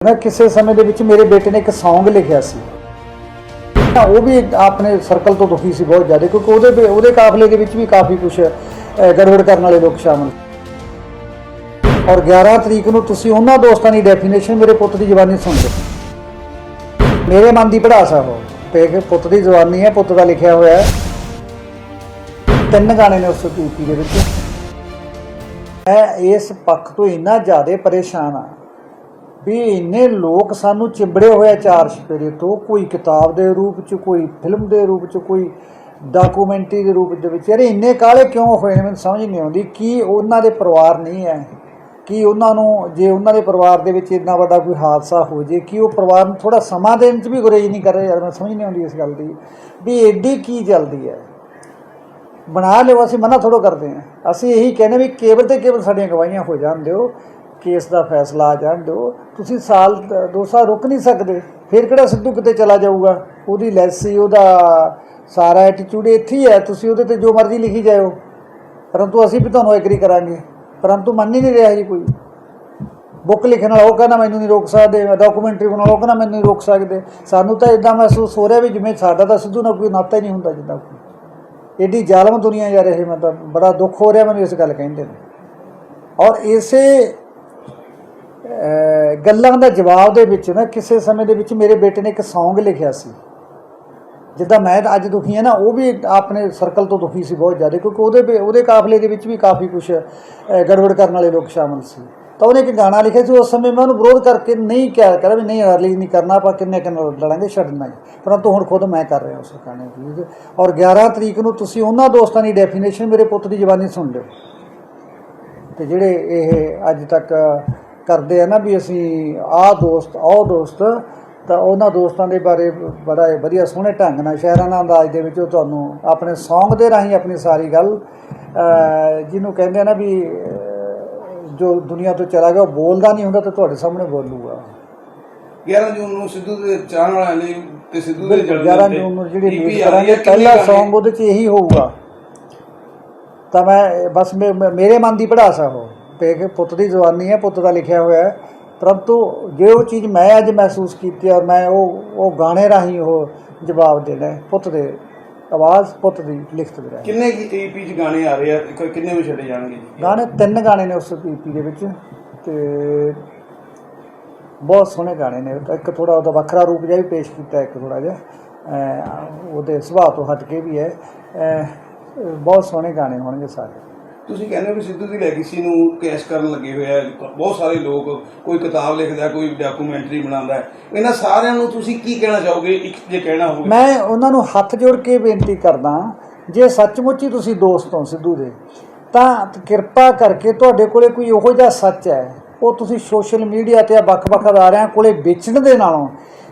ਮੈਂ ਕਿਸੇ ਸਮੇਂ ਦੇ ਵਿੱਚ ਮੇਰੇ ਬੇਟੇ ਨੇ ਇੱਕ Song ਲਿਖਿਆ ਸੀ। ਤਾਂ ਉਹ ਵੀ ਆਪਣੇ ਸਰਕਲ ਤੋਂ ਦੁਖੀ ਸੀ ਬਹੁਤ ਜ਼ਿਆਦਾ, ਕਿਉਂਕਿ ਉਹਦੇ ਉਹਦੇ ਕਾਫਲੇ ਦੇ ਵਿੱਚ ਵੀ ਕਾਫੀ ਕੁਝ ਗੜਬੜ ਕਰਨ ਵਾਲੇ ਲੋਕ ਸ਼ਾਮਲ ਔਰ 11 ਤਰੀਕ ਨੂੰ ਤੁਸੀਂ ਉਹਨਾਂ ਦੋਸਤਾਂ ਦੀ ਡੈਫੀਨੇਸ਼ਨ ਮੇਰੇ ਪੁੱਤ ਦੀ ਜ਼ੁਬਾਨੀ ਸੁਣ ਲਓ ਮੇਰੇ ਮਨ ਦੀ ਪੜਾਸ ਆ ਉਹ ਤੇ ਪੁੱਤ ਦੀ ਜ਼ੁਬਾਨੀ ਹੈ, ਪੁੱਤ ਦਾ ਲਿਖਿਆ ਹੋਇਆ ਹੈ। ਤਿੰਨ ਗਾਣੇ ਨੇ ਉਸ ਪੀਪੀ ਦੇ ਵਿੱਚ। ਮੈਂ ਇਸ ਪੱਖ ਤੋਂ ਇੰਨਾ ਜ਼ਿਆਦਾ ਪਰੇਸ਼ਾਨ ਆ ਵੀ ਇੰਨੇ ਲੋਕ ਸਾਨੂੰ ਚਿੰਬੜੇ ਹੋਏ ਆ ਚਾਰ ਛਪੇਰੇ ਤੋਂ। ਕੋਈ ਕਿਤਾਬ ਦੇ ਰੂਪ ਚ, ਕੋਈ ਫਿਲਮ ਦੇ ਰੂਪ ਚ, ਕੋਈ ਡਾਕੂਮੈਂਟਰੀ ਦੇ ਰੂਪ ਦੇ ਵਿੱਚ। ਯਾਰ ਇੰਨੇ ਕਾਲੇ ਕਿਉਂ ਹੋਏ ਨੇ, ਮੈਨੂੰ ਸਮਝ ਨਹੀਂ ਆਉਂਦੀ। ਕੀ ਉਹਨਾਂ ਦੇ ਪਰਿਵਾਰ ਨਹੀਂ ਹੈ ਕੀ ਉਹਨਾਂ ਨੂੰ, ਜੇ ਉਹਨਾਂ ਦੇ ਪਰਿਵਾਰ ਦੇ ਵਿੱਚ ਇੰਨਾ ਵੱਡਾ ਕੋਈ ਹਾਦਸਾ ਹੋ ਜੇ, ਕਿ ਉਹ ਪਰਿਵਾਰ ਨੂੰ ਥੋੜਾ ਸਮਾਂ ਦੇਣ ਚ ਵੀ ਗੁਰੇਜ਼ ਨਹੀਂ ਕਰ ਰਿਹਾ? ਯਾਰ ਮੈਨੂੰ ਸਮਝ ਨਹੀਂ ਆਉਂਦੀ ਇਸ ਗੱਲ ਦੀ। ਵੀ ਐਡੀ ਕੀ ਜਲਦੀ ਹੈ ਬਣਾ ਲਿਓ, ਅਸੀਂ ਮਨਾ ਥੋੜੋ ਕਰਦੇ ਹਾਂ ਅਸੀਂ ਇਹੀ ਕਹਿੰਦੇ ਵੀ ਕੇਵਲ ਤੇ ਕੇਵਲ ਸਾਡੀਆਂ ਗਵਾਹੀਆਂ ਹੋ ਜਾਣ ਦਿਓ। ਕੇਸ ਦਾ ਫੈਸਲਾ ਆ ਜਾਣ ਦਿਓ। ਤੁਸੀਂ ਸਾਲ, ਦ- ਦੋ ਸਾਲ ਰੁਕ ਨਹੀਂ ਸਕਦੇ। ਫਿਰ ਕਿਹੜਾ ਸਿੱਧੂ ਕਿਤੇ ਚਲਾ ਜਾਊਗਾ? ਉਹਦੀ ਲੈਸੀ ਉਹਦਾ ਸਾਰਾ ਐਟੀਟਿਊਡ ਇੱਥੇ ਹੀ ਹੈ। ਤੁਸੀਂ ਉਹਦੇ ਤੇ ਜੋ ਮਰਜ਼ੀ ਲਿਖੀ ਜਾਇਓ। ਪਰੰਤੂ ਅਸੀਂ ਵੀ ਤੁਹਾਨੂੰ ਐਗਰੀ ਕਰਾਂਗੇ। ਪਰੰਤੂ ਮੰਨ ਹੀ ਨਹੀਂ ਰਿਹਾ ਜੀ ਕੋਈ। ਬੁੱਕ ਲਿਖਣ ਵਾਲਾ ਉਹ ਕਹਿੰਦਾ, ਮੈਨੂੰ ਨਹੀਂ ਰੋਕ ਸਕਦੇ। ਡਾਕੂਮੈਂਟਰੀ ਬਣਾਉਣ ਵਾਲਾ ਉਹ ਕਹਿੰਦਾ, ਮੈਨੂੰ ਨਹੀਂ ਰੋਕ ਸਕਦੇ। ਸਾਨੂੰ ਤਾਂ ਇਦਾਂ ਮਹਿਸੂਸ ਹੋ ਰਿਹਾ ਵੀ ਜਿਵੇਂ ਸਾਡਾ ਤਾਂ ਸਿੱਧੂ ਨਾਲ ਕੋਈ ਨਾਤਾ ਹੀ ਨਹੀਂ ਹੁੰਦਾ ਜਿੱਦਾਂ ਕੋਈ। ਏਡੀ ਜ਼ਾਲਮ ਦੁਨੀਆ ਯਾਰ ਇਹ ਤਾਂ ਬੜਾ ਦੁੱਖ ਹੋ ਰਿਹਾ ਮੈਨੂੰ ਇਸ ਗੱਲ ਕਹਿੰਦੇ ਨੇ। ਔਰ ਇਸੇ ਗੱਲਾਂ ਦਾ ਜਵਾਬ ਦੇ ਵਿੱਚ ਨਾ ਕਿਸੇ ਸਮੇਂ ਦੇ ਵਿੱਚ ਮੇਰੇ ਬੇਟੇ ਨੇ ਇੱਕ ਸੌਂਗ ਲਿਖਿਆ ਸੀ। ਜਿੱਦਾਂ ਮੈਂ ਅੱਜ ਦੁਖੀ ਹਾਂ ਨਾ, ਉਹ ਵੀ ਆਪਣੇ ਸਰਕਲ ਤੋਂ ਦੁਖੀ ਸੀ ਬਹੁਤ ਜ਼ਿਆਦਾ, ਕਿਉਂਕਿ ਉਹਦੇ ਵੀ- ਉਹਦੇ ਕਾਫਲੇ ਦੇ ਵਿੱਚ ਵੀ ਕਾਫੀ ਕੁਝ ਗੜਬੜ ਕਰਨ ਵਾਲੇ ਲੋਕ ਸ਼ਾਮਲ ਸੀ। ਤਾਂ ਉਹਨੇ ਇੱਕ ਗਾਣਾ ਲਿਖਿਆ ਸੀ, ਉਸ ਸਮੇਂ ਮੈਂ ਉਹਨੂੰ ਵਿਰੋਧ ਕਰਕੇ ਨਹੀਂ ਕਿਹਾ ਕਰਾਂ ਵੀ ਨਹੀਂ ਰਿਲੀਜ਼ ਨਹੀਂ ਕਰਨਾ, ਆਪਾਂ ਕਿੰਨੇ ਕਿੰਨੇ ਲੜਾਂਗੇ ਛੱਡਣਾ ਹੀ ਪਰੰਤੂ ਹੁਣ ਖੁਦ ਮੈਂ ਕਰ ਰਿਹਾ ਉਸ ਗਾਣੇ ਰਿਲੀਜ਼ ਔਰ 11 ਤਰੀਕ ਨੂੰ ਤੁਸੀਂ ਉਹਨਾਂ ਦੋਸਤਾਂ ਦੀ ਡੈਫੀਨੇਸ਼ਨ ਮੇਰੇ ਪੁੱਤ ਦੀ ਜ਼ੁਬਾਨੀ ਸੁਣ ਲਿਓ। ਤੇ ਜਿਹੜੇ ਇਹ ਅੱਜ ਤੱਕ ਕਰਦੇ ਆ ਨਾ ਵੀ ਅਸੀਂ ਆਹ ਦੋਸਤ ਉਹ ਦੋਸਤ ਤਾਂ ਉਹਨਾਂ ਦੋਸਤਾਂ ਦੇ ਬਾਰੇ ਬੜਾ ਵਧੀਆ ਸੋਹਣੇ ਢੰਗ ਨਾਲ ਸ਼ਾਇਰਾਨਾ ਅੰਦਾਜ਼ ਦੇ ਵਿੱਚ ਉਹ ਤੁਹਾਨੂੰ ਆਪਣੇ Song ਦੇ ਰਾਹੀਂ ਆਪਣੀ ਸਾਰੀ ਗੱਲ ਜਿਹਨੂੰ ਕਹਿੰਦੇ ਆ ਨਾ ਵੀ ਜੋ ਦੁਨੀਆ ਤੋਂ ਚਲਾ ਗਿਆ ਉਹ ਬੋਲਦਾ ਨਹੀਂ ਹੁੰਦਾ ਤਾਂ ਤੁਹਾਡੇ ਸਾਹਮਣੇ ਬੋਲੂਗਾ। 11 ਜੂਨ ਨੂੰ ਸਿੱਧੂ ਦੇ ਚਾਹਣ ਵਾਲਿਆਂ ਲਈ ਤੇ ਸਿੱਧੂ ਦੇ ਜਨਮ 11 ਦਿਨ ਜੂਨ ਨੂੰ ਜਿਹੜੀ ਰਿਲੀਜ਼ ਕਰਾਂਗੇ ਪਹਿਲਾ? Song ਉਹਦੇ 'ਚ ਇਹੀ ਹੋਊਗਾ। ਤਾਂ ਮੈਂ ਬਸ ਮੇਰੇ ਮਨ ਦੀ ਪੜਾਸ ਆ ਉਹ। ਕਿ ਪੁੱਤ ਦੀ ਜ਼ੁਬਾਨੀ ਹੈ ਪੁੱਤ ਦਾ ਲਿਖਿਆ ਹੋਇਆ ਹੈ। ਪਰੰਤੂ ਜੇ ਉਹ ਚੀਜ਼ ਮੈਂ ਅੱਜ ਮਹਿਸੂਸ ਕੀਤੀ ਔਰ ਮੈਂ ਉਹ ਉਹ ਗਾਣੇ ਰਾਹੀਂ ਉਹ ਜਵਾਬ ਦੇਣਾ ਪੁੱਤ ਦੇ ਆਵਾਜ਼ ਪੁੱਤ ਦੀ ਲਿਖਤ ਦੇ ਰਾਹੀਂ। ਕਿੰਨੇ ਕੀ EP ਚ ਗਾਣੇ ਆ ਰਹੇ ਆ? ਕੋਈ ਕਿੰਨੇ ਵੀ ਛੱਡੇ ਜਾਣਗੇ ਗਾਣੇ ਤਿੰਨ ਗਾਣੇ ਨੇ ਉਸ ਪੀਪੀ ਦੇ ਵਿੱਚ ਤੇ ਬਹੁਤ ਸੋਹਣੇ ਗਾਣੇ ਨੇ। ਇੱਕ ਥੋੜਾ ਉਹਦਾ ਵੱਖਰਾ ਰੂਪ ਜਿਹਾ ਵੀ ਪੇਸ਼ ਕੀਤਾ ਇੱਕ ਥੋੜਾ ਜਿਹਾ। ਉਹਦੇ ਸੁਭਾਅ ਤੋਂ ਹਟ ਕੇ ਵੀ ਹੈ। ਬਹੁਤ ਸੋਹਣੇ ਗਾਣੇ ਹੋਣਗੇ ਸਾਰੇ। ਤੁਸੀਂ ਕਹਿੰਦੇ ਹੋ ਵੀ ਸਿੱਧੂ ਦੀ ਲੈਗੇਸੀ ਨੂੰ ਕੈਸ਼ ਕਰਨ ਲੱਗੇ ਹੋਏ ਆ, ਬਹੁਤ ਸਾਰੇ ਲੋਕ ਕੋਈ ਕਿਤਾਬ ਲਿਖਦਾ, ਕੋਈ ਡਾਕੂਮੈਂਟਰੀ ਬਣਾਉਂਦਾ ਇਹਨਾਂ ਸਾਰਿਆਂ ਨੂੰ ਤੁਸੀਂ ਕੀ ਕਹਿਣਾ ਚਾਹੋਗੇ? ਇੱਕ ਜੇ ਕਹਿਣਾ ਹੋਵੇ। ਮੈਂ ਉਹਨਾਂ ਨੂੰ ਹੱਥ ਜੋੜ ਕੇ ਬੇਨਤੀ ਕਰਦਾ ਜੇ ਸੱਚਮੁੱਚ ਹੀ ਤੁਸੀਂ ਦੋਸਤ ਹੋ ਸਿੱਧੂ ਦੇ, ਤਾਂ ਕਿਰਪਾ ਕਰਕੇ ਤੁਹਾਡੇ ਕੋਲੇ ਕੋਈ ਇਹੋ ਜਿਹਾ ਸੱਚ ਹੈ। ਉਹ ਤੁਸੀਂ ਸੋਸ਼ਲ ਮੀਡੀਆ ਤੇ ਵੱਖ-ਵੱਖ ਅਦਾਰਿਆਂ ਕੋਲੇ ਵੇਚਣ ਦੇ ਨਾਲੋਂ,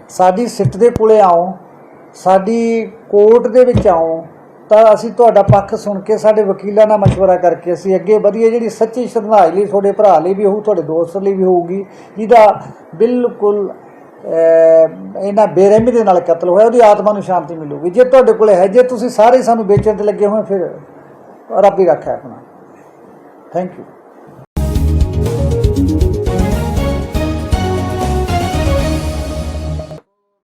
ਸਾਡੀ ਸਿੱਟ ਦੇ ਕੋਲੇ ਆਓ, ਸਾਡੀ ਕੋਰਟ ਦੇ ਵਿੱਚ ਆਓ ਤਾਂ ਅਸੀਂ ਤੁਹਾਡਾ ਪੱਖ ਸੁਣ ਕੇ ਸਾਡੇ ਵਕੀਲਾਂ ਨਾਲ ਮਸ਼ਵਰਾ ਕਰਕੇ ਅਸੀਂ ਅੱਗੇ ਵਧੀਏ, ਜਿਹੜੀ ਸੱਚੀ ਸ਼ਰਧਾਂਜਲੀ ਲਈ ਤੁਹਾਡੇ ਭਰਾ ਲਈ ਵੀ ਹੋਊ, ਤੁਹਾਡੇ ਦੋਸਤ ਲਈ ਵੀ ਹੋਊਗੀ, ਜਿਹਦਾ ਬਿਲਕੁਲ, ਅਹ, ਇਹਨਾਂ ਬੇਰਹਿਮੀ ਦੇ ਨਾਲ ਕਤਲ ਹੋਇਆ, ਉਹਦੀ ਆਤਮਾ ਨੂੰ ਸ਼ਾਂਤੀ ਮਿਲੂਗੀ। ਜੇ ਤੁਹਾਡੇ ਕੋਲ ਹੈ, ਜੇ ਤੁਸੀਂ ਸਾਰੇ ਸਾਨੂੰ ਵੇਚਣ ਤੇ ਲੱਗੇ ਹੋਏ, ਫਿਰ ਰੱਬ ਹੀ ਰੱਖਾ ਆਪਣਾ। Thank you